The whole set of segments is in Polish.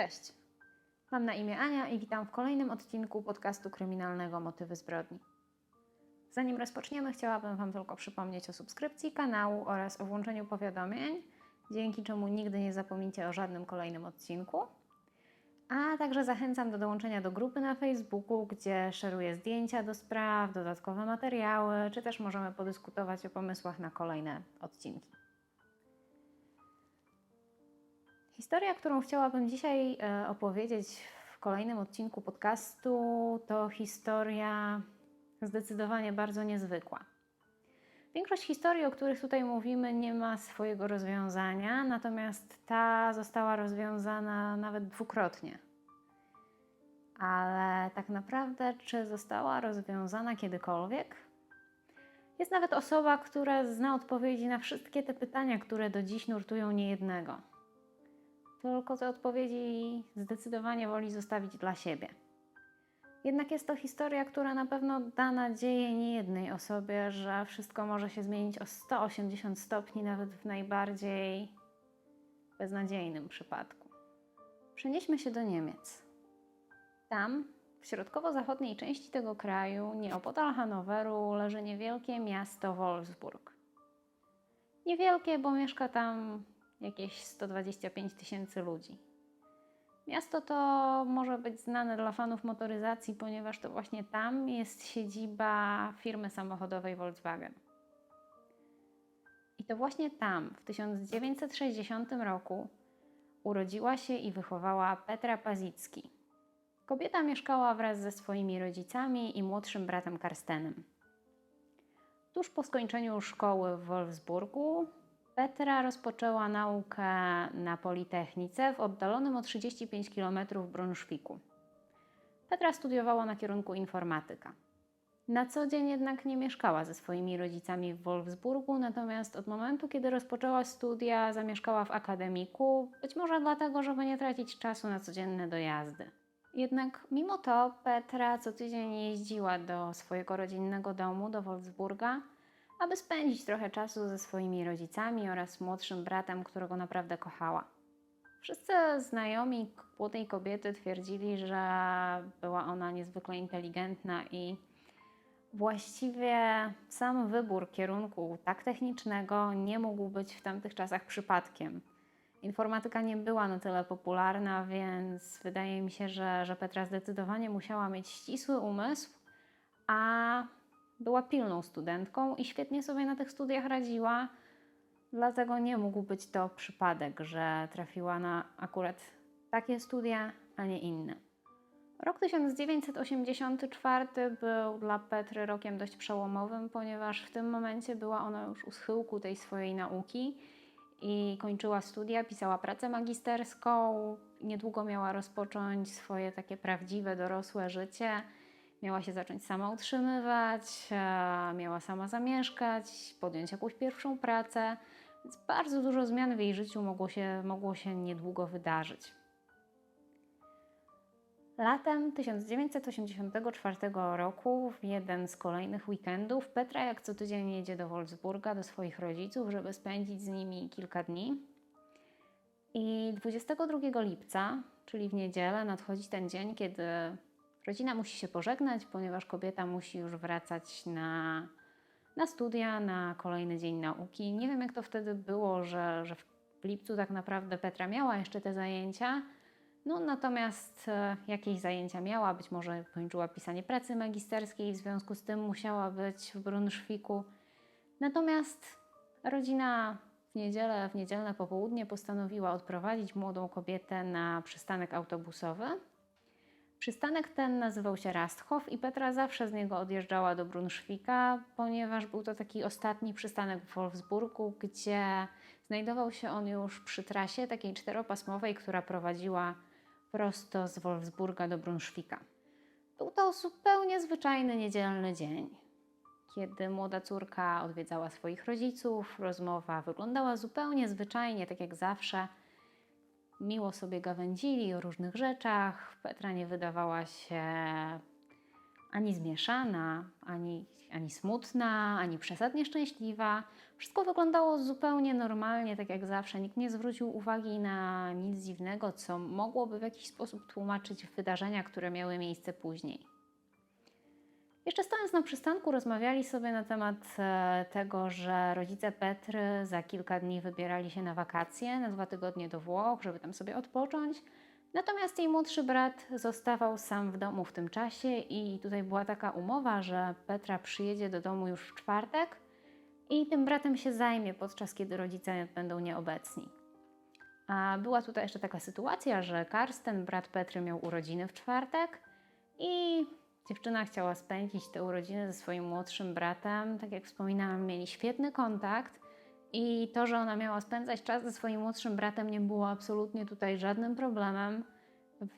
Cześć. Mam na imię Ania i witam w kolejnym odcinku podcastu kryminalnego Motywy zbrodni. Zanim rozpoczniemy, chciałabym Wam tylko przypomnieć o subskrypcji kanału oraz o włączeniu powiadomień, dzięki czemu nigdy nie zapomnicie o żadnym kolejnym odcinku. A także zachęcam do dołączenia do grupy na Facebooku, gdzie szeruję zdjęcia do spraw, dodatkowe materiały, czy też możemy podyskutować o pomysłach na kolejne odcinki. Historia, którą chciałabym dzisiaj e, opowiedzieć w kolejnym odcinku podcastu, to historia zdecydowanie bardzo niezwykła. Większość historii, o których tutaj mówimy, nie ma swojego rozwiązania, natomiast ta została rozwiązana nawet dwukrotnie. Ale tak naprawdę, czy została rozwiązana kiedykolwiek? Jest nawet osoba, która zna odpowiedzi na wszystkie te pytania, które do dziś nurtują niejednego tylko te odpowiedzi zdecydowanie woli zostawić dla siebie. Jednak jest to historia, która na pewno da nadzieję niejednej osobie, że wszystko może się zmienić o 180 stopni, nawet w najbardziej beznadziejnym przypadku. Przenieśmy się do Niemiec. Tam, w środkowo-zachodniej części tego kraju, nieopodal Hanoweru, leży niewielkie miasto Wolfsburg. Niewielkie, bo mieszka tam jakieś 125 tysięcy ludzi. Miasto to może być znane dla fanów motoryzacji, ponieważ to właśnie tam jest siedziba firmy samochodowej Volkswagen. I to właśnie tam, w 1960 roku, urodziła się i wychowała Petra Pazicki. Kobieta mieszkała wraz ze swoimi rodzicami i młodszym bratem Karstenem. Tuż po skończeniu szkoły w Wolfsburgu Petra rozpoczęła naukę na Politechnice w oddalonym o 35 km Brunszwiku. Petra studiowała na kierunku informatyka. Na co dzień jednak nie mieszkała ze swoimi rodzicami w Wolfsburgu, natomiast od momentu, kiedy rozpoczęła studia, zamieszkała w akademiku, być może dlatego, żeby nie tracić czasu na codzienne dojazdy. Jednak mimo to Petra co tydzień jeździła do swojego rodzinnego domu, do Wolfsburga, aby spędzić trochę czasu ze swoimi rodzicami oraz młodszym bratem, którego naprawdę kochała. Wszyscy znajomi młodej kobiety twierdzili, że była ona niezwykle inteligentna i właściwie sam wybór kierunku tak technicznego nie mógł być w tamtych czasach przypadkiem. Informatyka nie była na tyle popularna, więc wydaje mi się, że, że Petra zdecydowanie musiała mieć ścisły umysł, a była pilną studentką i świetnie sobie na tych studiach radziła, dlatego nie mógł być to przypadek, że trafiła na akurat takie studia, a nie inne. Rok 1984 był dla Petry rokiem dość przełomowym, ponieważ w tym momencie była ona już u schyłku tej swojej nauki i kończyła studia, pisała pracę magisterską. Niedługo miała rozpocząć swoje takie prawdziwe, dorosłe życie Miała się zacząć sama utrzymywać, miała sama zamieszkać, podjąć jakąś pierwszą pracę, więc bardzo dużo zmian w jej życiu mogło się, mogło się niedługo wydarzyć. Latem 1984 roku, w jeden z kolejnych weekendów, Petra jak co tydzień jedzie do Wolfsburga, do swoich rodziców, żeby spędzić z nimi kilka dni. I 22 lipca, czyli w niedzielę, nadchodzi ten dzień, kiedy Rodzina musi się pożegnać, ponieważ kobieta musi już wracać na, na studia, na kolejny dzień nauki. Nie wiem, jak to wtedy było, że, że w lipcu tak naprawdę Petra miała jeszcze te zajęcia. No, natomiast e, jakieś zajęcia miała, być może kończyła pisanie pracy magisterskiej, w związku z tym musiała być w Brunszwiku. Natomiast rodzina w niedzielę, w niedzielne popołudnie postanowiła odprowadzić młodą kobietę na przystanek autobusowy. Przystanek ten nazywał się Rasthof i Petra zawsze z niego odjeżdżała do Brunszwika, ponieważ był to taki ostatni przystanek w Wolfsburgu, gdzie znajdował się on już przy trasie takiej czteropasmowej, która prowadziła prosto z Wolfsburga do Brunszwika. Był to zupełnie zwyczajny niedzielny dzień. Kiedy młoda córka odwiedzała swoich rodziców, rozmowa wyglądała zupełnie zwyczajnie, tak jak zawsze – miło sobie gawędzili o różnych rzeczach. Petra nie wydawała się ani zmieszana, ani, ani smutna, ani przesadnie szczęśliwa. Wszystko wyglądało zupełnie normalnie, tak jak zawsze. Nikt nie zwrócił uwagi na nic dziwnego, co mogłoby w jakiś sposób tłumaczyć wydarzenia, które miały miejsce później. Jeszcze stojąc na przystanku, rozmawiali sobie na temat e, tego, że rodzice Petry za kilka dni wybierali się na wakacje, na dwa tygodnie do Włoch, żeby tam sobie odpocząć. Natomiast jej młodszy brat zostawał sam w domu w tym czasie i tutaj była taka umowa, że Petra przyjedzie do domu już w czwartek i tym bratem się zajmie podczas kiedy rodzice będą nieobecni. A była tutaj jeszcze taka sytuacja, że Karsten, brat Petry, miał urodziny w czwartek i dziewczyna chciała spędzić te urodziny ze swoim młodszym bratem. Tak jak wspominałam, mieli świetny kontakt i to, że ona miała spędzać czas ze swoim młodszym bratem, nie było absolutnie tutaj żadnym problemem,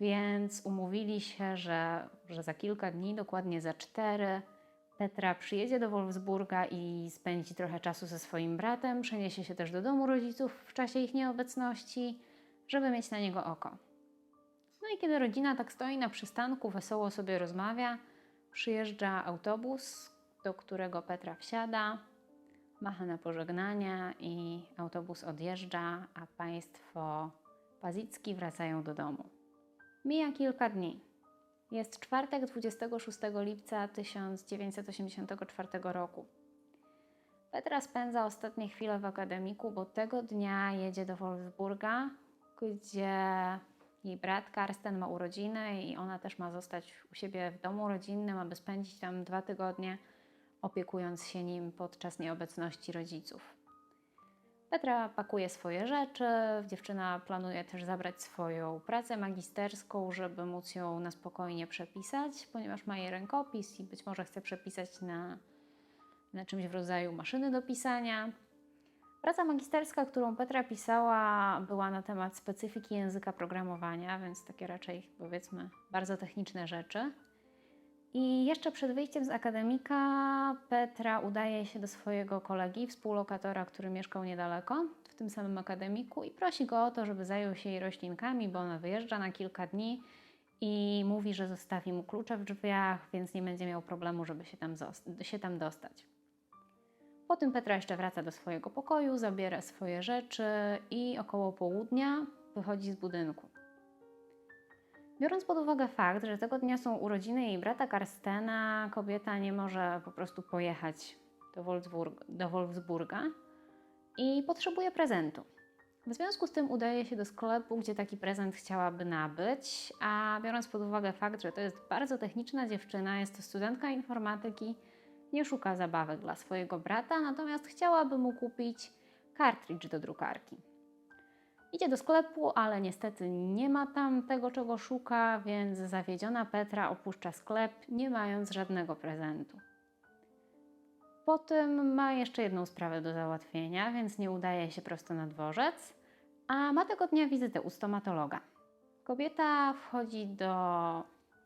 więc umówili się, że, że za kilka dni, dokładnie za cztery, Petra przyjedzie do Wolfsburga i spędzi trochę czasu ze swoim bratem, przeniesie się też do domu rodziców w czasie ich nieobecności, żeby mieć na niego oko. No i kiedy rodzina tak stoi na przystanku, wesoło sobie rozmawia, przyjeżdża autobus, do którego Petra wsiada, macha na pożegnania i autobus odjeżdża, a państwo Pazicki wracają do domu. Mija kilka dni. Jest czwartek 26 lipca 1984 roku. Petra spędza ostatnie chwile w akademiku, bo tego dnia jedzie do Wolfsburga, gdzie jej brat Karsten ma urodziny i ona też ma zostać u siebie w domu rodzinnym, aby spędzić tam dwa tygodnie, opiekując się nim podczas nieobecności rodziców. Petra pakuje swoje rzeczy, dziewczyna planuje też zabrać swoją pracę magisterską, żeby móc ją na spokojnie przepisać, ponieważ ma jej rękopis i być może chce przepisać na, na czymś w rodzaju maszyny do pisania. Praca magisterska, którą Petra pisała, była na temat specyfiki języka programowania, więc takie raczej powiedzmy bardzo techniczne rzeczy. I jeszcze przed wyjściem z akademika Petra udaje się do swojego kolegi, współlokatora, który mieszkał niedaleko, w tym samym akademiku, i prosi go o to, żeby zajął się jej roślinkami, bo ona wyjeżdża na kilka dni i mówi, że zostawi mu klucze w drzwiach, więc nie będzie miał problemu, żeby się tam, się tam dostać. Po tym Petra jeszcze wraca do swojego pokoju, zabiera swoje rzeczy i około południa wychodzi z budynku. Biorąc pod uwagę fakt, że tego dnia są urodziny jej brata Karstena, kobieta nie może po prostu pojechać do, Wolfsburg, do Wolfsburga i potrzebuje prezentu. W związku z tym udaje się do sklepu, gdzie taki prezent chciałaby nabyć, a biorąc pod uwagę fakt, że to jest bardzo techniczna dziewczyna, jest to studentka informatyki, nie szuka zabawek dla swojego brata, natomiast chciałaby mu kupić kartridż do drukarki. Idzie do sklepu, ale niestety nie ma tam tego, czego szuka, więc zawiedziona Petra opuszcza sklep, nie mając żadnego prezentu. Potem ma jeszcze jedną sprawę do załatwienia, więc nie udaje się prosto na dworzec, a ma tego dnia wizytę u stomatologa. Kobieta wchodzi do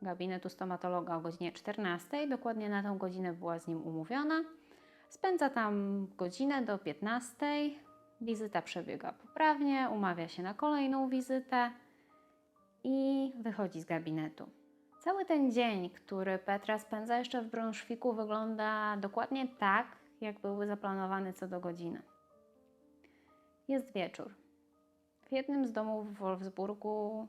gabinetu stomatologa o godzinie 14, dokładnie na tą godzinę była z nim umówiona. Spędza tam godzinę do 15, Wizyta przebiega poprawnie, umawia się na kolejną wizytę i wychodzi z gabinetu. Cały ten dzień, który Petra spędza jeszcze w Brunszwiku, wygląda dokładnie tak, jak byłby zaplanowany co do godziny. Jest wieczór. W jednym z domów w Wolfsburgu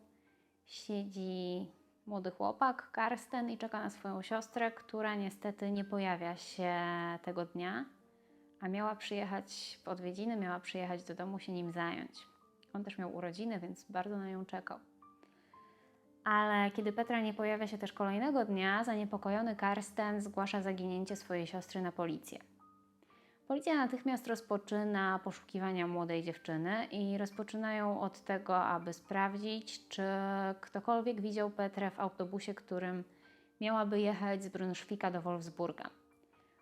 siedzi młody chłopak, Karsten, i czeka na swoją siostrę, która niestety nie pojawia się tego dnia a miała przyjechać w odwiedziny, miała przyjechać do domu się nim zająć. On też miał urodziny, więc bardzo na nią czekał. Ale kiedy Petra nie pojawia się też kolejnego dnia, zaniepokojony Karsten zgłasza zaginięcie swojej siostry na policję. Policja natychmiast rozpoczyna poszukiwania młodej dziewczyny i rozpoczynają od tego, aby sprawdzić, czy ktokolwiek widział Petrę w autobusie, którym miałaby jechać z Brunszwika do Wolfsburga.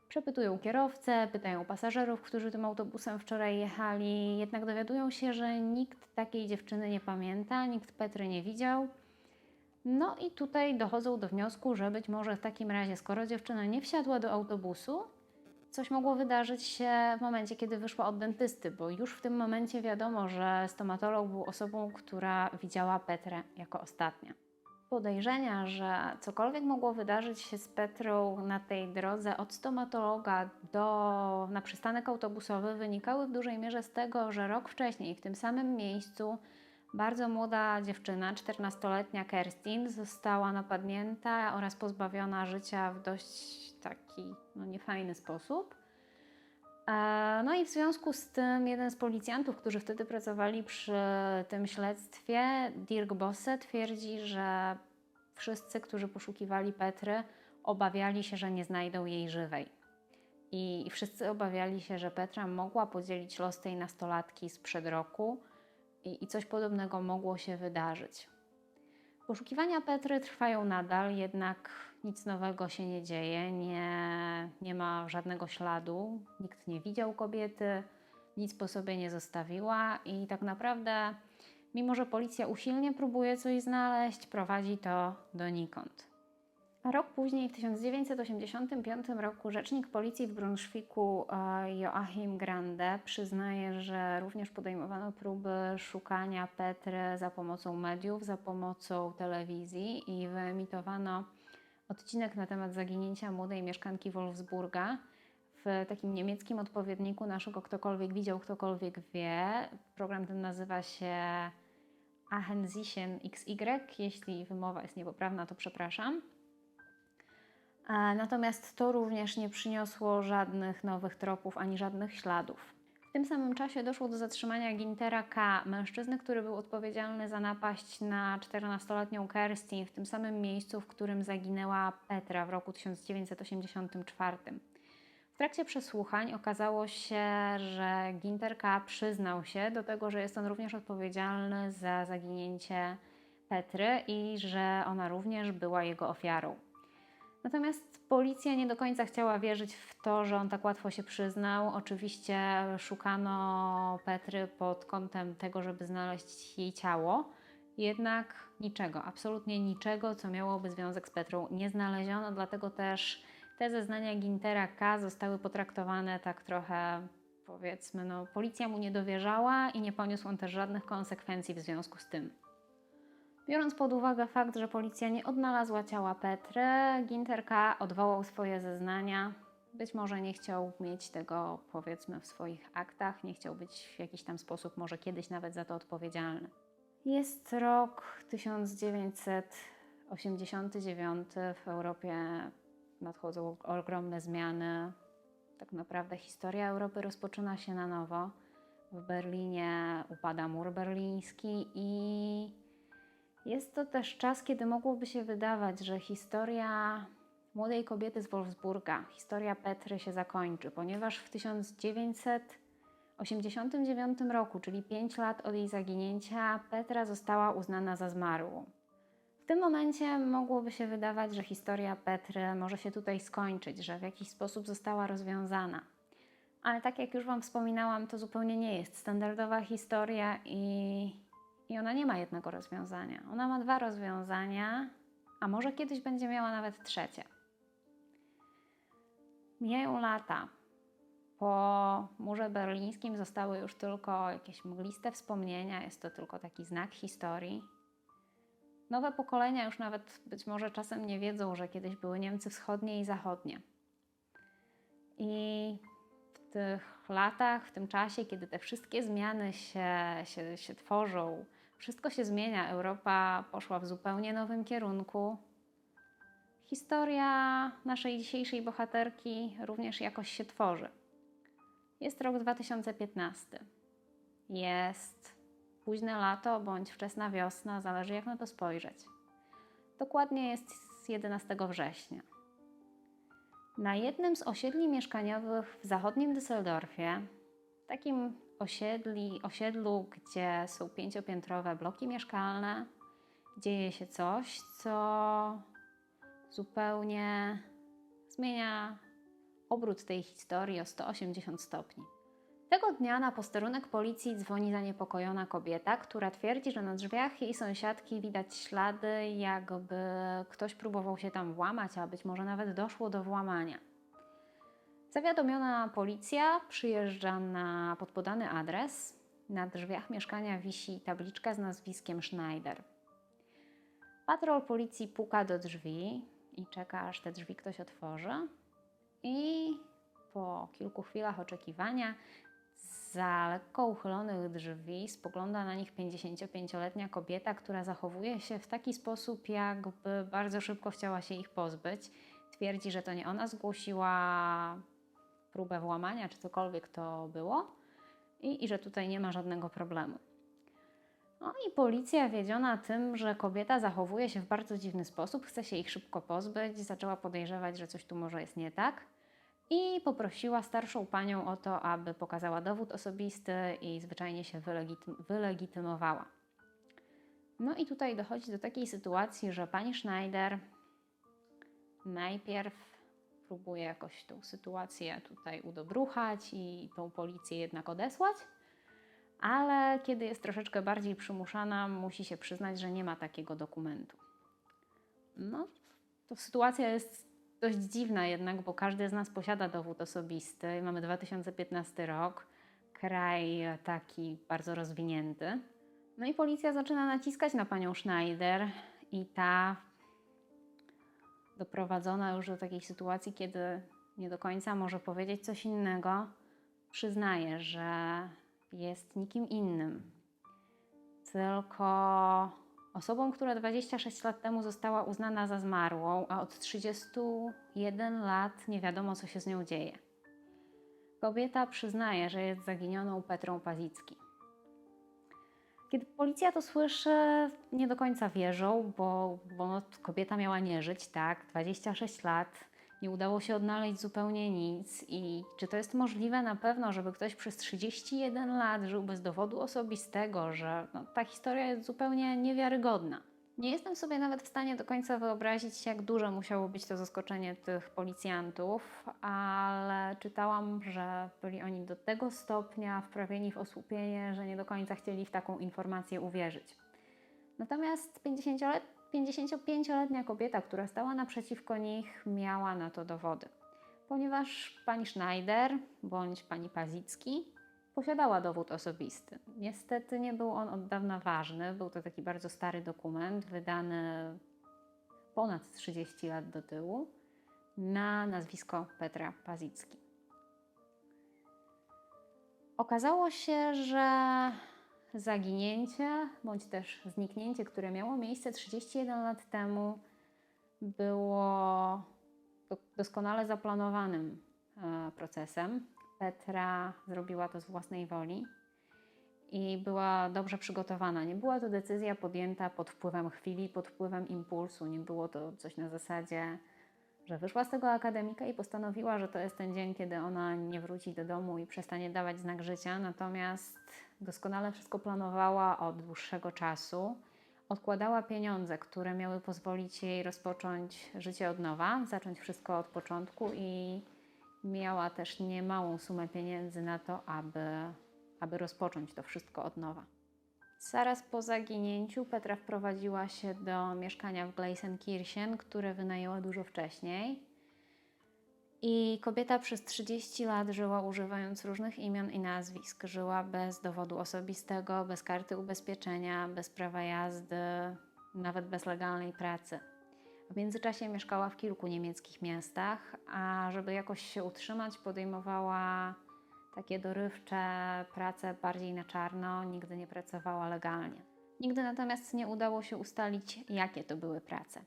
Przepytują kierowcę, pytają pasażerów, którzy tym autobusem wczoraj jechali, jednak dowiadują się, że nikt takiej dziewczyny nie pamięta, nikt Petry nie widział. No i tutaj dochodzą do wniosku, że być może w takim razie, skoro dziewczyna nie wsiadła do autobusu, coś mogło wydarzyć się w momencie, kiedy wyszła od dentysty, bo już w tym momencie wiadomo, że stomatolog był osobą, która widziała Petrę jako ostatnia. podejrzenia, że cokolwiek mogło wydarzyć się z Petrą na tej drodze od stomatologa do, na przystanek autobusowy wynikały w dużej mierze z tego, że rok wcześniej w tym samym miejscu bardzo młoda dziewczyna, 14-letnia Kerstin, została napadnięta oraz pozbawiona życia w dość taki no, niefajny sposób. E, No i w związku z tym jeden z policjantów, którzy wtedy pracowali przy tym śledztwie, Dirk Bosse, twierdzi, że wszyscy, którzy poszukiwali Petry, obawiali się, że nie znajdą jej żywej. I wszyscy obawiali się, że Petra mogła podzielić los tej nastolatki sprzed roku i, i coś podobnego mogło się wydarzyć. Poszukiwania Petry trwają nadal, jednak nic nowego się nie dzieje, nie, nie ma żadnego śladu, nikt nie widział kobiety, nic po sobie nie zostawiła i tak naprawdę, mimo że policja usilnie próbuje coś znaleźć, prowadzi to donikąd. Rok później, w 1985 roku, rzecznik policji w Brunszwiku e, Joachim Grande przyznaje, że również podejmowano próby szukania Petry za pomocą mediów, za pomocą telewizji i wyemitowano odcinek na temat zaginięcia młodej mieszkanki Wolfsburga w takim niemieckim odpowiedniku naszego Ktokolwiek widział, ktokolwiek wie. Program ten nazywa się Ahensischen XY. Jeśli wymowa jest niepoprawna, to przepraszam. Natomiast to również nie przyniosło żadnych nowych tropów ani żadnych śladów. W tym samym czasie doszło do zatrzymania Gintera K., mężczyzny, który był odpowiedzialny za napaść na 14-letnią Kerstin w tym samym miejscu, w którym zaginęła Petra w roku 1984. W trakcie przesłuchań okazało się, że Ginter K. przyznał się do tego, że jest on również odpowiedzialny za zaginięcie Petry i że ona również była jego ofiarą. Natomiast policja nie do końca chciała wierzyć w to, że on tak łatwo się przyznał. Oczywiście szukano Petry pod kątem tego, żeby znaleźć jej ciało, jednak niczego, absolutnie niczego, co miałoby związek z Petrą, nie znaleziono, dlatego też te zeznania Gintera K. zostały potraktowane tak trochę, powiedzmy, no, policja mu nie dowierzała i nie poniósł on też żadnych konsekwencji w związku z tym. Biorąc pod uwagę fakt, że policja nie odnalazła ciała Petry, Ginter K. odwołał swoje zeznania. Być może nie chciał mieć tego, powiedzmy, w swoich aktach, nie chciał być w jakiś tam sposób, może kiedyś nawet za to odpowiedzialny. Jest rok 1989, w Europie nadchodzą ogromne zmiany. Tak naprawdę historia Europy rozpoczyna się na nowo. W Berlinie upada mur berliński i jest to też czas, kiedy mogłoby się wydawać, że historia młodej kobiety z Wolfsburga, historia Petry się zakończy, ponieważ w 1989 roku, czyli 5 lat od jej zaginięcia, Petra została uznana za zmarłą. W tym momencie mogłoby się wydawać, że historia Petry może się tutaj skończyć, że w jakiś sposób została rozwiązana. Ale tak jak już Wam wspominałam, to zupełnie nie jest standardowa historia i i ona nie ma jednego rozwiązania. Ona ma dwa rozwiązania, a może kiedyś będzie miała nawet trzecie. Mijają lata. Po murze berlińskim zostały już tylko jakieś mgliste wspomnienia, jest to tylko taki znak historii. Nowe pokolenia już nawet być może czasem nie wiedzą, że kiedyś były Niemcy wschodnie i zachodnie. I tych latach, w tym czasie, kiedy te wszystkie zmiany się, się, się tworzą, wszystko się zmienia, Europa poszła w zupełnie nowym kierunku. Historia naszej dzisiejszej bohaterki również jakoś się tworzy. Jest rok 2015. Jest późne lato bądź wczesna wiosna, zależy jak na to spojrzeć. Dokładnie jest z 11 września. Na jednym z osiedli mieszkaniowych w zachodnim Düsseldorfie, takim osiedli, osiedlu, gdzie są pięciopiętrowe bloki mieszkalne, dzieje się coś, co zupełnie zmienia obrót tej historii o 180 stopni. Tego dnia na posterunek policji dzwoni zaniepokojona kobieta, która twierdzi, że na drzwiach jej sąsiadki widać ślady, jakby ktoś próbował się tam włamać, a być może nawet doszło do włamania. Zawiadomiona policja przyjeżdża na podpodany adres. Na drzwiach mieszkania wisi tabliczka z nazwiskiem Schneider. Patrol policji puka do drzwi i czeka, aż te drzwi ktoś otworzy. I po kilku chwilach oczekiwania za lekko uchylonych drzwi spogląda na nich 55-letnia kobieta, która zachowuje się w taki sposób, jakby bardzo szybko chciała się ich pozbyć. Twierdzi, że to nie ona zgłosiła próbę włamania, czy cokolwiek to było, i, i że tutaj nie ma żadnego problemu. No i policja, wiedziona tym, że kobieta zachowuje się w bardzo dziwny sposób, chce się ich szybko pozbyć, zaczęła podejrzewać, że coś tu może jest nie tak i poprosiła starszą panią o to, aby pokazała dowód osobisty i zwyczajnie się wylegitym- wylegitymowała. No i tutaj dochodzi do takiej sytuacji, że pani Schneider najpierw próbuje jakoś tą sytuację tutaj udobruchać i tą policję jednak odesłać, ale kiedy jest troszeczkę bardziej przymuszana, musi się przyznać, że nie ma takiego dokumentu. No, to sytuacja jest dość dziwna jednak, bo każdy z nas posiada dowód osobisty. Mamy 2015 rok, kraj taki bardzo rozwinięty. No i policja zaczyna naciskać na panią Schneider i ta doprowadzona już do takiej sytuacji, kiedy nie do końca może powiedzieć coś innego, przyznaje, że jest nikim innym, tylko osobą, która 26 lat temu została uznana za zmarłą, a od 31 lat nie wiadomo, co się z nią dzieje. Kobieta przyznaje, że jest zaginioną Petrą Pazicki. Kiedy policja to słyszy, nie do końca wierzą, bo, bo no, kobieta miała nie żyć, tak? 26 lat, nie udało się odnaleźć zupełnie nic. I czy to jest możliwe na pewno, żeby ktoś przez 31 lat żył bez dowodu osobistego, że no, ta historia jest zupełnie niewiarygodna? Nie jestem sobie nawet w stanie do końca wyobrazić, jak duże musiało być to zaskoczenie tych policjantów, ale czytałam, że byli oni do tego stopnia wprawieni w osłupienie, że nie do końca chcieli w taką informację uwierzyć. Natomiast 50-let 55-letnia kobieta, która stała naprzeciwko nich, miała na to dowody. Ponieważ pani Schneider bądź pani Pazicki posiadała dowód osobisty. Niestety nie był on od dawna ważny. Był to taki bardzo stary dokument, wydany ponad 30 lat do tyłu na nazwisko Petra Pazicki. Okazało się, że zaginięcie bądź też zniknięcie, które miało miejsce 31 lat temu, było doskonale zaplanowanym e, procesem. Petra zrobiła to z własnej woli i była dobrze przygotowana. Nie była to decyzja podjęta pod wpływem chwili, pod wpływem impulsu. Nie było to coś na zasadzie, że wyszła z tego akademika i postanowiła, że to jest ten dzień, kiedy ona nie wróci do domu i przestanie dawać znak życia. Natomiast doskonale wszystko planowała od dłuższego czasu. Odkładała pieniądze, które miały pozwolić jej rozpocząć życie od nowa, zacząć wszystko od początku i miała też niemałą sumę pieniędzy na to, aby, aby rozpocząć to wszystko od nowa. Zaraz po zaginięciu Petra wprowadziła się do mieszkania w Gleisenkirchen, które wynajęła dużo wcześniej. I kobieta przez 30 lat żyła używając różnych imion i nazwisk. Żyła bez dowodu osobistego, bez karty ubezpieczenia, bez prawa jazdy, nawet bez legalnej pracy. W międzyczasie mieszkała w kilku niemieckich miastach, a żeby jakoś się utrzymać, podejmowała takie dorywcze prace bardziej na czarno, nigdy nie pracowała legalnie. Nigdy natomiast nie udało się ustalić, jakie to były prace.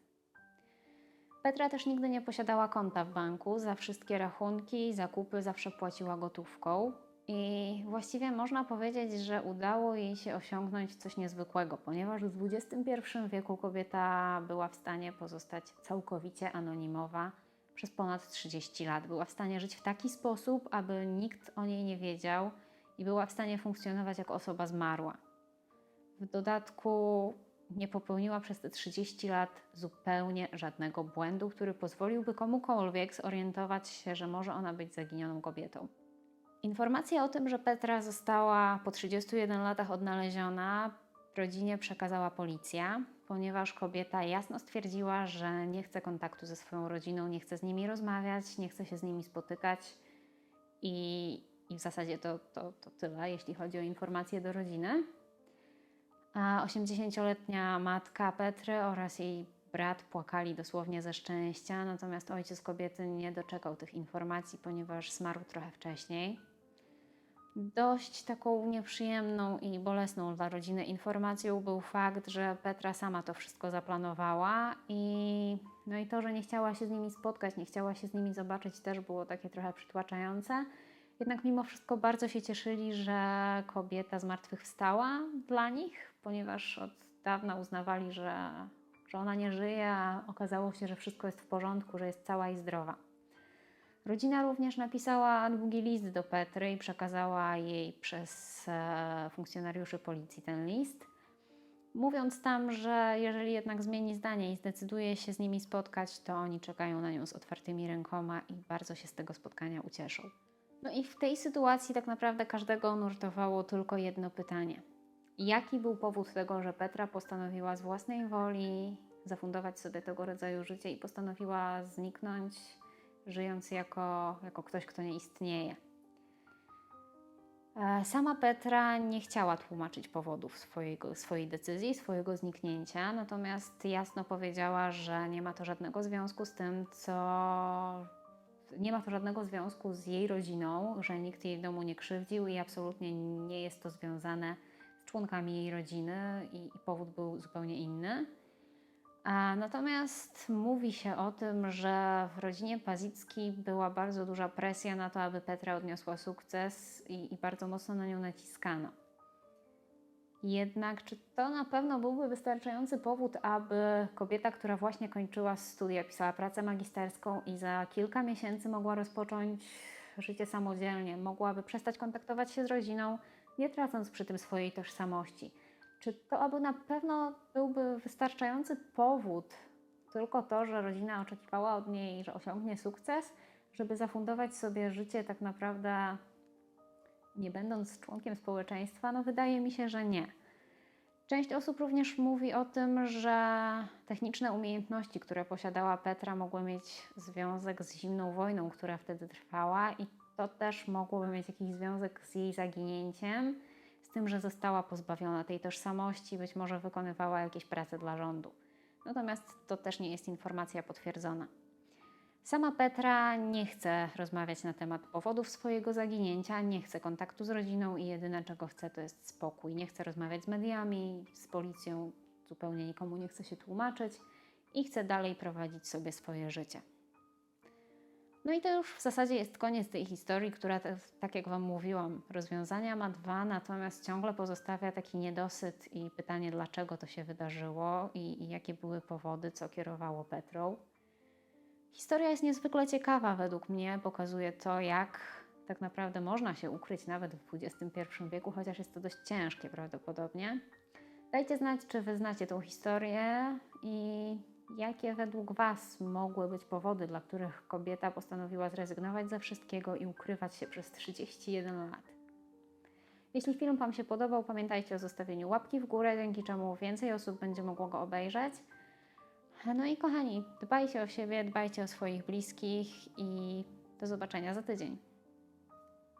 Petra też nigdy nie posiadała konta w banku, za wszystkie rachunki i zakupy zawsze płaciła gotówką. I właściwie można powiedzieć, że udało jej się osiągnąć coś niezwykłego, ponieważ w XXI wieku kobieta była w stanie pozostać całkowicie anonimowa przez ponad 30 lat. Była w stanie żyć w taki sposób, aby nikt o niej nie wiedział i była w stanie funkcjonować jako osoba zmarła. W dodatku nie popełniła przez te 30 lat zupełnie żadnego błędu, który pozwoliłby komukolwiek zorientować się, że może ona być zaginioną kobietą. Informacja o tym, że Petra została po 31 latach odnaleziona, rodzinie przekazała policja, ponieważ kobieta jasno stwierdziła, że nie chce kontaktu ze swoją rodziną, nie chce z nimi rozmawiać, nie chce się z nimi spotykać i, i w zasadzie to, to, to tyle, jeśli chodzi o informacje do rodziny. A 80-letnia matka Petry oraz jej brat płakali dosłownie ze szczęścia, natomiast ojciec kobiety nie doczekał tych informacji, ponieważ zmarł trochę wcześniej. Dość taką nieprzyjemną i bolesną dla rodziny informacją był fakt, że Petra sama to wszystko zaplanowała i, no i to, że nie chciała się z nimi spotkać, nie chciała się z nimi zobaczyć, też było takie trochę przytłaczające. Jednak mimo wszystko bardzo się cieszyli, że kobieta zmartwychwstała dla nich, ponieważ od dawna uznawali, że, że ona nie żyje, a okazało się, że wszystko jest w porządku, że jest cała i zdrowa. Rodzina również napisała długi list do Petry i przekazała jej przez e, funkcjonariuszy policji ten list, mówiąc tam, że jeżeli jednak zmieni zdanie i zdecyduje się z nimi spotkać, to oni czekają na nią z otwartymi rękoma i bardzo się z tego spotkania ucieszą. No i w tej sytuacji tak naprawdę każdego nurtowało tylko jedno pytanie. Jaki był powód tego, że Petra postanowiła z własnej woli zafundować sobie tego rodzaju życie i postanowiła zniknąć, żyjąc jako, jako ktoś, kto nie istnieje? E, Sama Petra nie chciała tłumaczyć powodów swojego, swojej decyzji, swojego zniknięcia, natomiast jasno powiedziała, że nie ma to żadnego związku z tym, co nie ma to żadnego związku z jej rodziną, że nikt jej w domu nie krzywdził i absolutnie nie jest to związane z członkami jej rodziny i, i powód był zupełnie inny. Natomiast mówi się o tym, że w rodzinie Pazicki była bardzo duża presja na to, aby Petra odniosła sukces i, i bardzo mocno na nią naciskano. Jednak czy to na pewno byłby wystarczający powód, aby kobieta, która właśnie kończyła studia, pisała pracę magisterską i za kilka miesięcy mogła rozpocząć życie samodzielnie, mogłaby przestać kontaktować się z rodziną, nie tracąc przy tym swojej tożsamości? Czy to aby na pewno byłby wystarczający powód, tylko to, że rodzina oczekiwała od niej, że osiągnie sukces, żeby zafundować sobie życie tak naprawdę nie będąc członkiem społeczeństwa? No wydaje mi się, że nie. Część osób również mówi o tym, że techniczne umiejętności, które posiadała Petra, mogły mieć związek z zimną wojną, która wtedy trwała, i to też mogłoby mieć jakiś związek z jej zaginięciem, z tym, że została pozbawiona tej tożsamości, być może wykonywała jakieś prace dla rządu. Natomiast to też nie jest informacja potwierdzona. Sama Petra nie chce rozmawiać na temat powodów swojego zaginięcia, nie chce kontaktu z rodziną i jedyne czego chce to jest spokój. Nie chce rozmawiać z mediami, z policją, zupełnie nikomu nie chce się tłumaczyć i chce dalej prowadzić sobie swoje życie. No i to już w zasadzie jest koniec tej historii, która, tak jak Wam mówiłam, rozwiązania ma dwa, natomiast ciągle pozostawia taki niedosyt i pytanie, dlaczego to się wydarzyło i, i jakie były powody, co kierowało Petrą. Historia jest niezwykle ciekawa według mnie, pokazuje to, jak tak naprawdę można się ukryć nawet w XXI wieku, chociaż jest to dość ciężkie prawdopodobnie. Dajcie znać, czy wy znacie tą historię i jakie według Was mogły być powody, dla których kobieta postanowiła zrezygnować ze wszystkiego i ukrywać się przez 31 lat. Jeśli film Wam się podobał, pamiętajcie o zostawieniu łapki w górę, dzięki czemu więcej osób będzie mogło go obejrzeć. No i kochani, dbajcie o siebie, dbajcie o swoich bliskich i do zobaczenia za tydzień.